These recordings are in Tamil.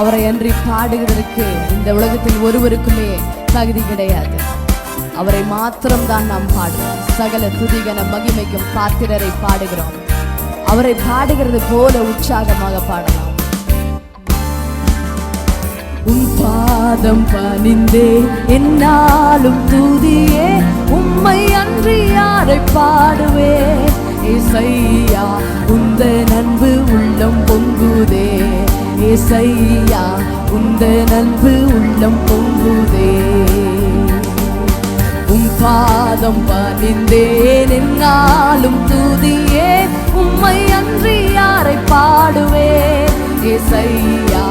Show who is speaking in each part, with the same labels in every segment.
Speaker 1: அவரை அன்றி பாடுகிறதற்கு இந்த உலகத்தில் ஒருவருக்குமே தகுதி கிடையாது. அவரை மாத்திரம்தான் நாம் பாடுறோம் சகல துதிகன மகிமைக்கும் பாத்திரரை பாடுகிறோம். அவரை பாடுகிறது போல உற்சாகமாக பாடலாம். உம் பாதம் பணிந்தே என்னாலும் துதியே உம்மை அன்றி யாரை பாடுவே? இசையா உந்த நன்பு உள்ளம் பொங்குதே. ஏசையா உந்த நன்பு உள்ளம் பொங்குதே. உம் பாதம் பணிந்தேன் என்னாலும் தூதியே உம்மை அன்றி யாரை பாடுவே? ஏசையா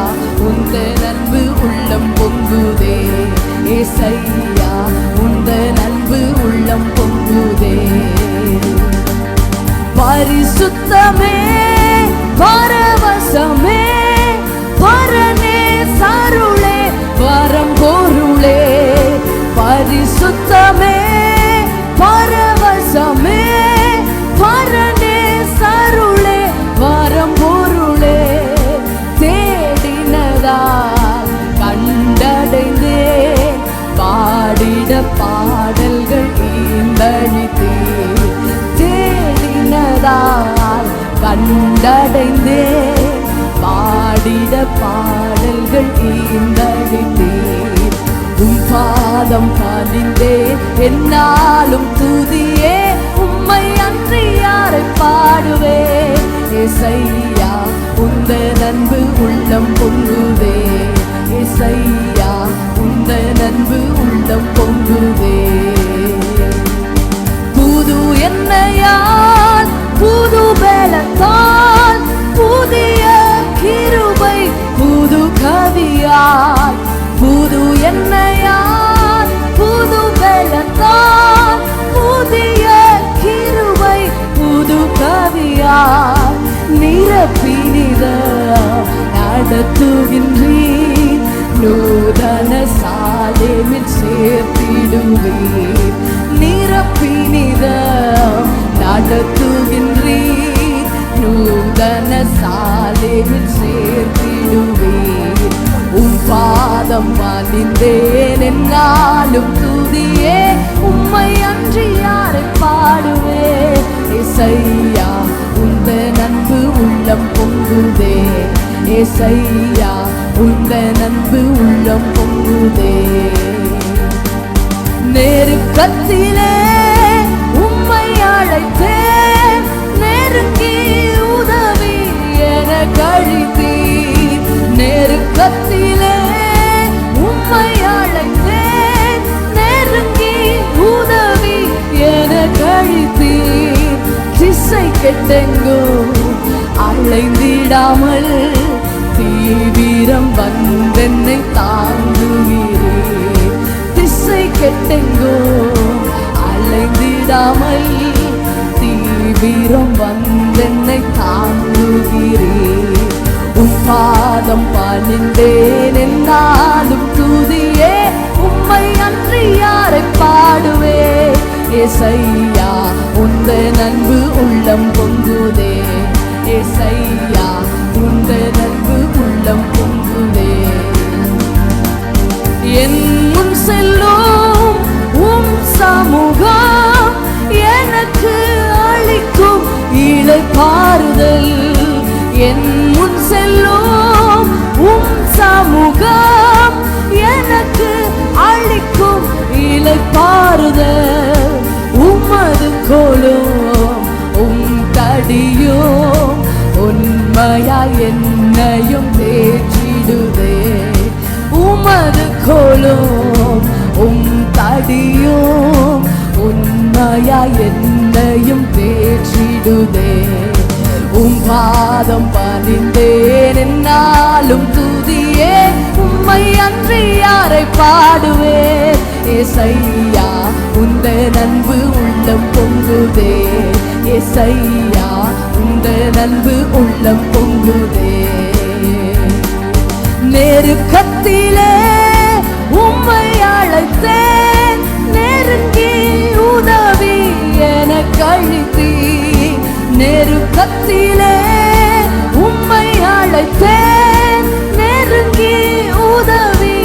Speaker 1: அறிந்தே என்னாலும் துதியே. உம்மை அன்றி யாரை பாடுவே? இசையா உந்த நண்பு உள்ளம் பொங்குதே. இசையா உந்த நண்பு உள்ளம் பொங்குதே. நடத்துகின்றீர் நூதன சாலேமில் சேர்த்திடுவீர் நிரப்பினித நடத்துகின்றீர் நூதன சாலேமில் சேர்த்திடுவீர் உம் பாதம் மதிந்தேன் என்னாலும் துதியே உம்மை அன்றி யாரை பாடுவே? இசையா உந்த நன்பு உள்ளம் பொங்குதே. ஏசையா உந்த நன்பு உள்ளம் பொங்குதே. நெருக்கத்திலே உம்மை அழைத்தே நெருங்கி உதவி என கழித்தீர். நெருக்கத்திலே உம்மை அழைத்தே நெருங்கி உதவி என கழித்தீர். திசை கெட்டெங்கோ அலைந்திடாமல் தீவிரம் வந்தென்னை தாங்குகிறேன் திசை கெட்டெங்கோ அலைந்திடாமல் தீவிரம் வந்தென்னை தாங்குகிறேன் உன்பாதம் பணிந்தேன் என்னாலும் துதியே உம்மை அன்று யாரை பாடுவே? ஏசையா உந்த நன்பு உள்ளம் பொங்குதே. ஏசையா உந்த உள்ளம் பொங்குவே என் கோலும் உம் தடியும் உண்மையா என்னையும் பேற்றிடுதே. உம் பாதம் பணிந்தேன் என்னாலும் துதியே உம்மை அன்றி யாரை பாடுவே? ஏசையா உந்த நன்பு உள்ளம் பொங்குதே. ஏசையா நெருக்கத்திலே உம்மை அழைத்தேன். நெருங்கி உதவி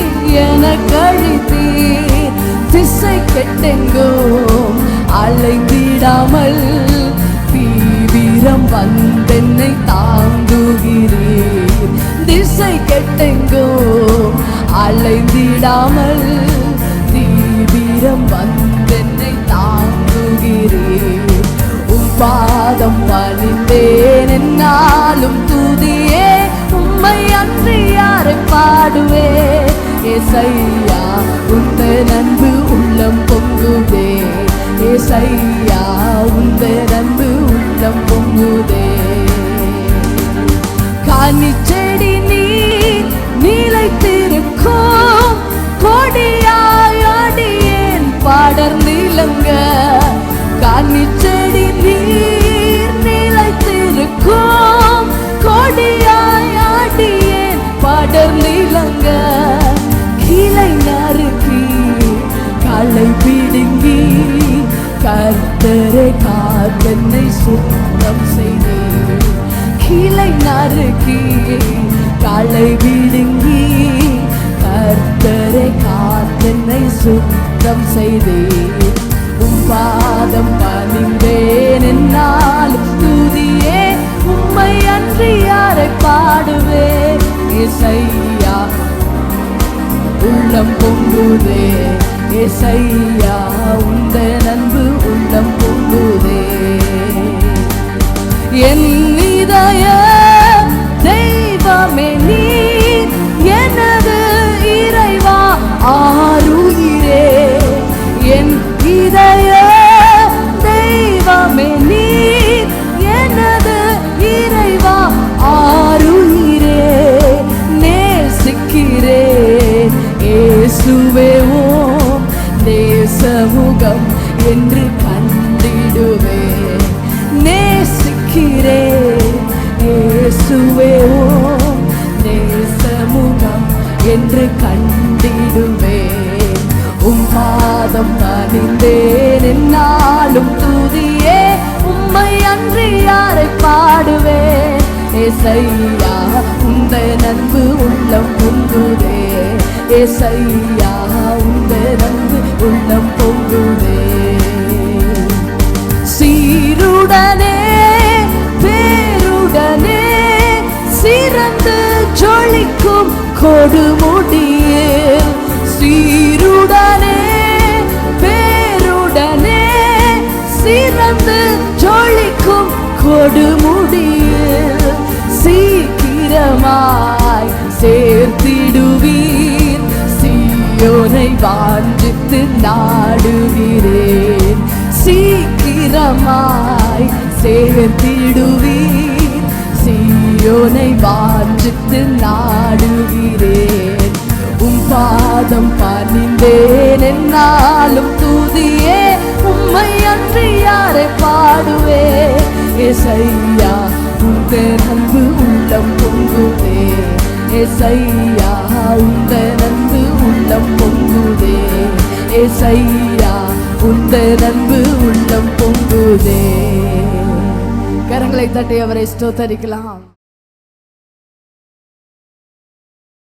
Speaker 1: என கழித்தீர். திசை கெட்டெங்கோ அழைத்திடாமல் தீவிரம் வந்தென்னை தாங்குகிறீர். திசை கெட்டெங்கோ அழைந்திடாமல் தீவிரம் வந்த பாதம் பணிந்தேன் என்ன கொடியாயடியேன் பாடர் நிலங்க கிளை நறுக்கி களை பிடுங்கி கர்த்தரை காத்தனை சுத்தம் செய்தேன் கிளை நறுக்கி களை பிடுங்கி கர்த்தரை காத்தனை சுத்தம் செய்தேன் உம் பாதம் பணிந்தேன் என்னால் துதியே உம்மை அன்றிய ஏசையா. உள்ளம் பொங்குதே ஏசையா. உந்த நன்பு உள்ளம் பொங்குதே. என் இதய என்று கண்டிடுவே. நேசிக்கிறேன் இயேசுவே ஓம் நேசமுகம் என்று கண்டிடுவே. உம் பாதம் பணிந்தேன் என்னாலும் துதியே உம்மை அன்றி யாரை பாடுவேன் ஏசையா உந்த நன்பு உள்ளம் பொங்குதே ஏசையா உந்த நன்பு ஜொலிக்கும் கொடுமுடியே. சீருடனே பேருடனே சிறந்து ஜொலிக்கும் கொடுமுடியே. சீக்கிரமாய் சேர்த்திடுவீர். சீயோனை வாஞ்சித்து நாடுகிறேன். சீக்கிரமாய் சேர்த்திடுவீர். யோனை வாஞ்சித்து நாடுகிறேன். உம் பாதம் பணிந்தேன் என்னாலும் தூதியே உம்மை அன்று யாரை பாடுவே? எசையா உந்த நன்பு உள்ளம் பொங்குதே. எசையா உந்த நன்பு உள்ளம் பொங்குதே. எசையா உந்த நன்பு உள்ளம் பொங்குதே. கரங்களை தட்டி அவரை ஸ்தோத்தரிக்கலாம்.